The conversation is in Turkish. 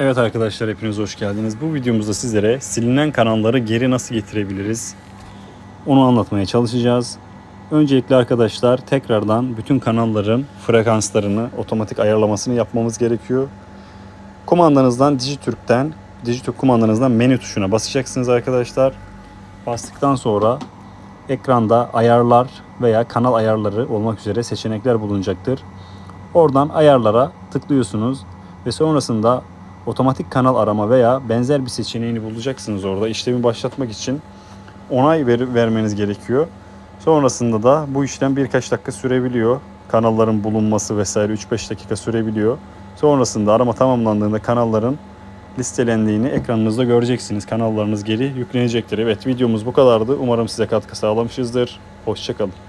Evet arkadaşlar hepiniz hoş geldiniz. Bu videomuzda sizlere silinen kanalları geri nasıl getirebiliriz? Onu anlatmaya çalışacağız. Öncelikle arkadaşlar tekrardan bütün kanalların frekanslarını otomatik ayarlamasını yapmamız gerekiyor. Kumandanızdan Dijitürk'ten Dijitürk kumandanızdan menü tuşuna basacaksınız arkadaşlar. Bastıktan sonra ekranda ayarlar veya kanal ayarları olmak üzere seçenekler bulunacaktır. Oradan ayarlara tıklıyorsunuz ve sonrasında otomatik kanal arama veya benzer bir seçeneğini bulacaksınız orada. İşlemi başlatmak için onay ver- vermeniz gerekiyor. Sonrasında da bu işlem birkaç dakika sürebiliyor. Kanalların bulunması vesaire 3-5 dakika sürebiliyor. Sonrasında arama tamamlandığında kanalların listelendiğini ekranınızda göreceksiniz. Kanallarınız geri yüklenecektir. Evet videomuz bu kadardı. Umarım size katkı sağlamışızdır. Hoşçakalın.